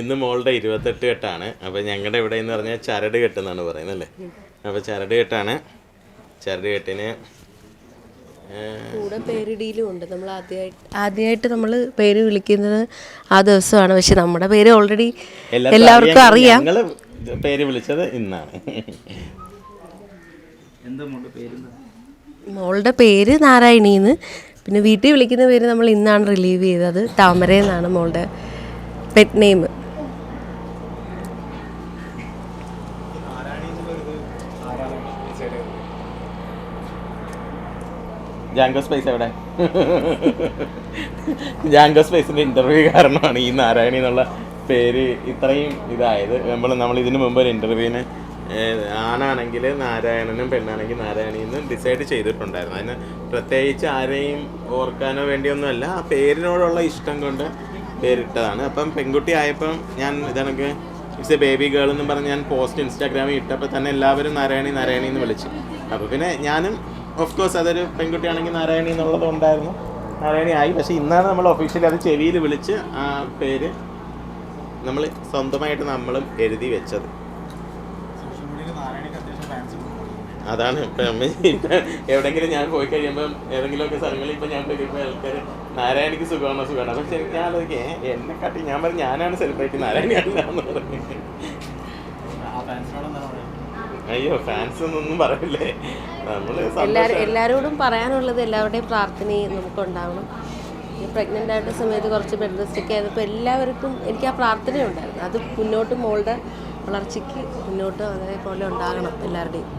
ഇന്ന് മോളുടെ ഇരുപത്തെട്ട് കെട്ടാണ്. അപ്പോൾ ഞങ്ങളുടെ ഇവിടെ എന്ന് പറഞ്ഞാൽ ചരട് കെട്ടെന്നാണ് പറയുന്നത് അല്ലേ? അപ്പോൾ ചരട് കെട്ടാണ്. ചരട് കെട്ടിന് കൂടെ പേരിടിയിലും ഉണ്ട്. നമ്മൾ ആദ്യമായിട്ട് ആദ്യമായിട്ട് നമ്മൾ പേര് വിളിക്കുന്നത് ആ ദിവസമാണ്. പക്ഷെ നമ്മുടെ പേര് ഓൾറെഡി എല്ലാവർക്കും അറിയാം. പേര് വിളിച്ചത് ഇന്നാണ്. മോളുടെ പേര്? നാരായണീന്ന്. പിന്നെ വീട്ടിൽ വിളിക്കുന്ന പേര് നമ്മൾ ഇന്നാണ് റിലീവ് ചെയ്തത്. താമര എന്നാണ് മോളുടെ പെറ്റ് നെയിം ജാങ്കോ സ്പേസ് എവിടെ? ജാങ്കോ സ്പേസിന്റെ ഇന്റർവ്യൂ കാരണമാണ് ഈ നാരായണി എന്നുള്ള പേര് ഇത്രയും ഇതായത്. നമ്മൾ നമ്മൾ ഇതിനു മുമ്പ് ഒരു ഇന്റർവ്യൂവിന് ആണാണെങ്കിൽ നാരായണനും പെണ്ണാണെങ്കിൽ നാരായണി എന്ന് ഡിസൈഡ് ചെയ്തിട്ടുണ്ടായിരുന്നു. അതിന് പ്രത്യേകിച്ച് ആരെയും ഓർക്കാനോ വേണ്ടിയൊന്നുമല്ല. ആ പേരിനോടുള്ള ഇഷ്ടം കൊണ്ട് പേരിട്ടതാണ്. അപ്പം പെൺകുട്ടി ആയപ്പം ഞാൻ ഇതെനിക്ക് ഇറ്റ്സ് എ ബേബി ഗേൾ എന്ന് പറഞ്ഞ് ഞാൻ പോസ്റ്റ് ഇൻസ്റ്റാഗ്രാമിൽ ഇട്ടപ്പോൾ തന്നെ എല്ലാവരും നാരായണി നാരായണി എന്ന് വിളിച്ചു. അപ്പോൾ പിന്നെ ഞാനും ഓഫ് കോഴ്സ് അതൊരു പെൺകുട്ടിയാണെങ്കിൽ നാരായണി എന്നുള്ളത് ഉണ്ടായിരുന്നു നാരായണി ആയി. പക്ഷേ ഇന്നാണ് നമ്മൾ ഒഫീഷ്യലി അത് ചെവിയിൽ വിളിച്ച് ആ പേര് നമ്മൾ സ്വന്തമായിട്ട് നമ്മളും എഴുതി വെച്ചത്. അതാണ്. ഇപ്പം എവിടെയെങ്കിലും ഞാൻ പോയി കഴിയുമ്പോൾ ഏതെങ്കിലുമൊക്കെ സ്ഥലങ്ങളിൽ ഇപ്പം ഞാൻ പോയി കഴിയുമ്പോൾ ആൾക്കാർ നാരായണിക്ക് സുഖമാണോ? സുഖമാണോ? അപ്പം എനിക്ക് ഞാൻ ആലോചിക്കേ എന്നെ കാട്ടി ഞാൻ പറഞ്ഞു ഞാനാണ് സെലിബ്രേറ്റ് നാരായണി അല്ല എന്ന് പറഞ്ഞു അയ്യോ ഫാൻസ് ഒന്നും പറയില്ലേ? എല്ലാവരും എല്ലാവരോടും പറയാനുള്ളത് എല്ലാവരുടെയും പ്രാർത്ഥനയും നമുക്ക് ഉണ്ടാവണം. പ്രഗ്നന്റ് പ്രഗ്നന്റ് ആയിട്ട് സമയത്ത് കുറച്ച് ബെഡ് റെസ്റ്റ് ഒക്കെ ആയപ്പോൾ എല്ലാവർക്കും എനിക്ക് ആ പ്രാർത്ഥന ഉണ്ടായിരുന്നു. അത് മുന്നോട്ട് മോളുടെ വളർച്ചയ്ക്ക് മുന്നോട്ട് അതേപോലെ ഉണ്ടാകണം എല്ലാവരുടെയും.